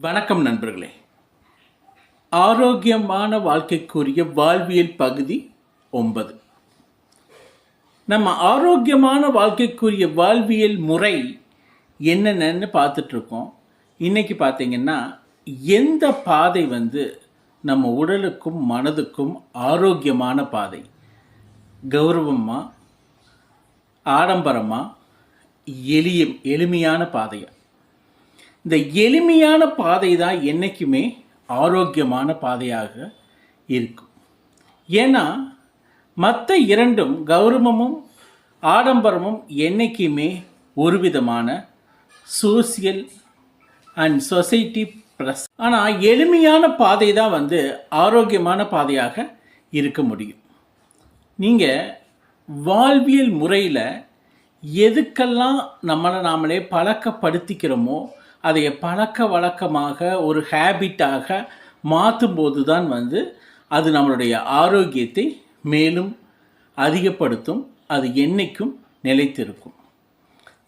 வணக்கம் நண்பர்களே. ஆரோக்கியமான வாழ்க்கைக்குரிய வாழ்வியல் பகுதி ஒன்பது. நம்ம ஆரோக்கியமான வாழ்க்கைக்குரிய வாழ்வியல் முறை என்னென்னு பார்த்துட்ருக்கோம். இன்னைக்கு பார்த்தீங்கன்னா எந்த பாதை வந்து நம்ம உடலுக்கும் மனதுக்கும் ஆரோக்கியமான பாதை? கௌரவமா ஆடம்பரமா எளிய எளிமையான பாதையாக இந்த எளிமையான பாதை தான் என்றைக்குமே ஆரோக்கியமான பாதையாக இருக்கும். ஏன்னா மற்ற இரண்டும் கௌரவமும் ஆடம்பரமும் என்றைக்குமே ஒரு விதமான சோசியல் அண்ட் சொசைட்டி ப்ளஸ் ஆனால் எளிமையான பாதை தான் வந்து ஆரோக்கியமான பாதையாக இருக்க முடியும். நீங்கள் வாழ்வியல் முறையில் எதுக்கெல்லாம் நம்மளை நாமளே பழக்கப்படுத்திக்கிறோமோ அதை பழக்க வழக்கமாக ஒரு ஹேபிட்டாக மாற்றும்போது தான் வந்து அது நம்மளுடைய ஆரோக்கியத்தை மேலும் அதிகப்படுத்தும் அது என்றைக்கும் நிலைத்திருக்கும்.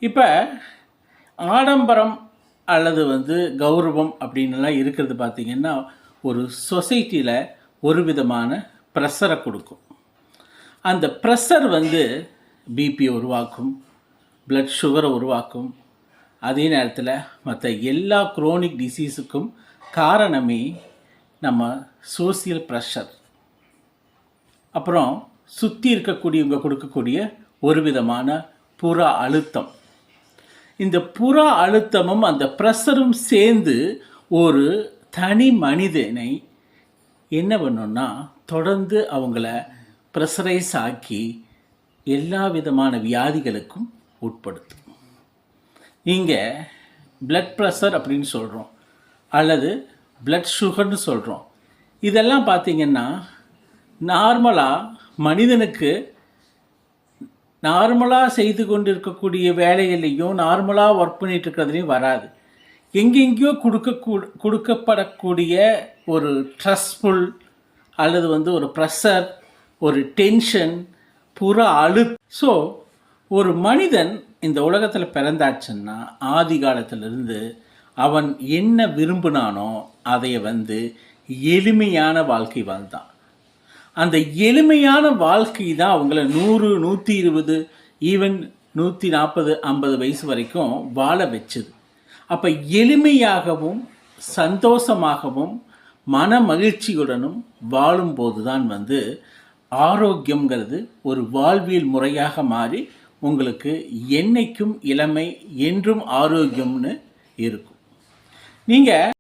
இப்போ ஆடம்பரம் அல்லது வந்து கௌரவம் அப்படின்னுலாம் இருக்கிறது பார்த்திங்கன்னா ஒரு சொசைட்டியில் ஒரு விதமான ப்ரெஷரை கொடுக்கும். அந்த ப்ரெஷர் வந்து பிபி உருவாக்கும் ப்ளட் சுகரை உருவாக்கும் அதே நேரத்தில் மற்ற எல்லா குரோனிக் டிசீஸுக்கும் காரணமே நம்ம சோசியல் ப்ரெஷர் அப்புறம் சுற்றி இருக்கக்கூடியவங்க கொடுக்கக்கூடிய ஒரு விதமான புற அழுத்தம். இந்த புற அழுத்தமும் அந்த ப்ரெஷரும் சேர்ந்து ஒரு தனி மனிதனை என்ன பண்ணோன்னா தொடர்ந்து அவங்கள ப்ரெஷரைஸ் ஆக்கி எல்லா விதமான வியாதிகளுக்கும் உட்படுத்தும். நீங்கள் பிளட் ப்ரெஷர் அப்படின்னு சொல்கிறோம் அல்லது பிளட் சுகர்னு சொல்கிறோம் இதெல்லாம் பார்த்தீங்கன்னா நார்மலாக மனிதனுக்கு நார்மலாக செய்து கொண்டு இருக்கக்கூடிய வேலைகள்லையும் நார்மலாக ஒர்க் பண்ணிகிட்டு இருக்கிறதுலையும் வராது. எங்கெங்கேயோ கொடுக்க கொடுக்கப்படக்கூடிய ஒரு ட்ரெஸ்ஃபுல் அல்லது வந்து ஒரு ப்ரெஷர் ஒரு டென்ஷன் புற அழு ஸோ ஒரு மனிதன் இந்த உலகத்தில் பிறந்தாச்சுன்னா ஆதி காலத்திலிருந்து அவன் என்ன விரும்பினானோ அதை வந்து எளிமையான வாழ்க்கை வாழ்ந்தான். அந்த எளிமையான வாழ்க்கை தான் அவங்கள நூறு நூற்றி இருபது ஈவன் நூற்றி நாற்பது ஐம்பது வயசு வரைக்கும் வாழ வச்சுது. அப்போ எளிமையாகவும் சந்தோஷமாகவும் மன மகிழ்ச்சியுடனும் வாழும்போது தான் வந்து ஆரோக்கியங்கிறது ஒரு வாழ்வியல் முறையாக மாறி உங்களுக்கு என்னைக்கும் இளமை என்றும் ஆரோக்கியம்னு இருக்கும். நீங்கள்